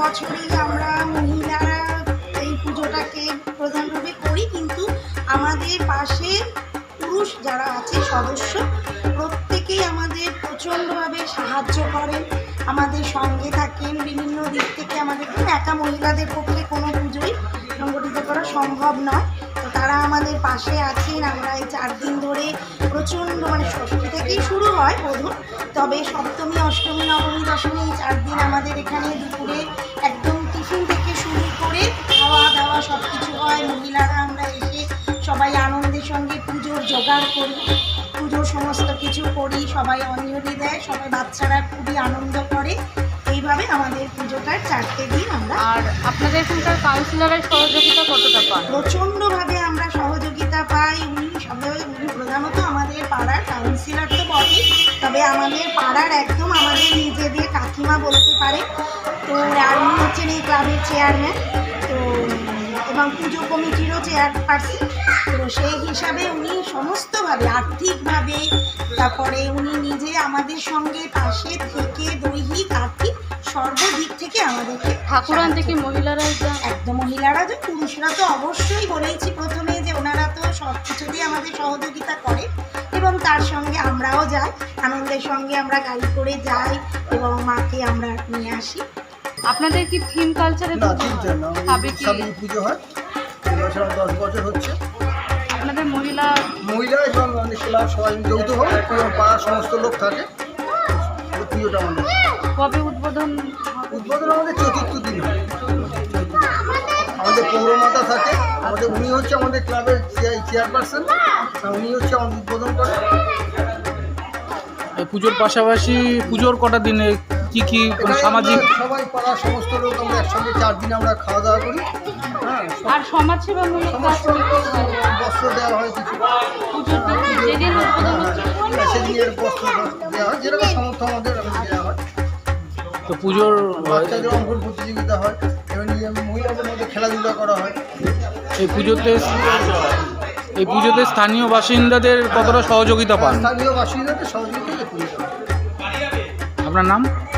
বছরই আমরা মহিলারা এই পুজোটাকে প্রধানভাবে করি, কিন্তু আমাদের পাশে পুরুষ যারা আছে, সদস্য, প্রত্যেকেই আমাদের প্রচণ্ডভাবে সাহায্য করেন। আমাদের সঙ্গে থাকেন, বিভিন্ন দিক থেকে আমাদের একা মহিলাদের পক্ষে কোনো পুজোই সংগঠিত করা সম্ভব নয়। তো তারা আমাদের পাশে আছেন, আমরা এই চার দিন ধরে প্রচণ্ড মানে ষষ্ঠী থেকেই শুরু হয় বোধন তবে সপ্তমী, অষ্টমী, নবমী, দশমী এই চার দিন আমাদের এখানে হয় মহিলারা আমরা এসে সবাই আনন্দের সঙ্গে পুজোর জোগাড় করি পুজোর সমস্ত কিছু করি সবাই অঞ্জলি দেয় সবাই বাচ্চারা খুবই আনন্দ করে। এইভাবে আমাদের পুজোটার চারটে দিন আমরা আর আপনাদের এখানকার কাউন্সিলরের সহযোগিতা কতটা পান প্রচণ্ডভাবে আমরা সহযোগিতা পাই। উনি সবে উনি প্রধানত আমাদের পাড়ার কাউন্সিলর তো বটেই তবে আমাদের পাড়ার একদম আমাদের নিজেদের কাকিমা বলতে পারে। তো আর উনি হচ্ছেন এই ক্লাবের চেয়ারম্যান তো এবং পুজো কমিটিরও চেয়ারপারসন। তো সেই হিসাবে উনি সমস্তভাবে আর্থিকভাবে তারপরে উনি নিজে আমাদের সঙ্গে পাশে থেকে দৈহিক আর্থিক সর্বদিক থেকে আমাদেরকে ঠাকুরান থেকে মহিলারা একদম মহিলারা যে পুরুষরা তো অবশ্যই বলেইছি প্রথমে যে ওনারা তো সব কিছুতেই আমাদের সহযোগিতা করে এবং তার সঙ্গে আমরাও যাই আনন্দের সঙ্গে আমরা গাড়ি করে যাই এবং মাকে আমরা নিয়ে আসি। আপনাদের কি থিম কালচারে না তিনটে না। সাবেকি সাবিক পুজো হয়। বছর দশ বছর হচ্ছে। আপনাদের মহিলা মহিলা এবং আমাদের ক্লাব সবাই যৌথভাবে এবং পাড়ার সমস্ত লোক থাকে। পুজোটা আমাদের। কবে উদ্বোধন উদ্বোধন আমাদের চতুর্থ দিন হয় আমাদের পৌরমাতা থাকে। আমাদের উনি হচ্ছে আমাদের ক্লাবের চেয়ারপারসন উনি হচ্ছে আমাদের উদ্বোধন করে এই পুজোর পাশাপাশি পুজোর কটা দিনে কি কি সামাজিক আমরা সবাই পাড়ার সমস্ত লোক আমরা একসঙ্গে চার দিন আমরা খাওয়া দাওয়া করি। হ্যাঁ আর সমাজসেবামূলক কাজ হয়? বস্ত্র দেওয়া হয় কিছু। যেদিন হ্যাঁ, সেদিনের বস্ত্র দেওয়া হয় যেরকম সামর্থ্য আমাদের দেওয়া হয়। তো পুজোর বাচ্চাদের অঙ্কন প্রতিযোগিতা হয় এবং মহিলাদের মধ্যে খেলাধুলা করা হয়। এই পুজোতে এই পুজোতে স্থানীয় বাসিন্দাদের কতটা সহযোগিতা পান? স্থানীয় বাসিন্দাদের সহযোগিতা আপনার নাম?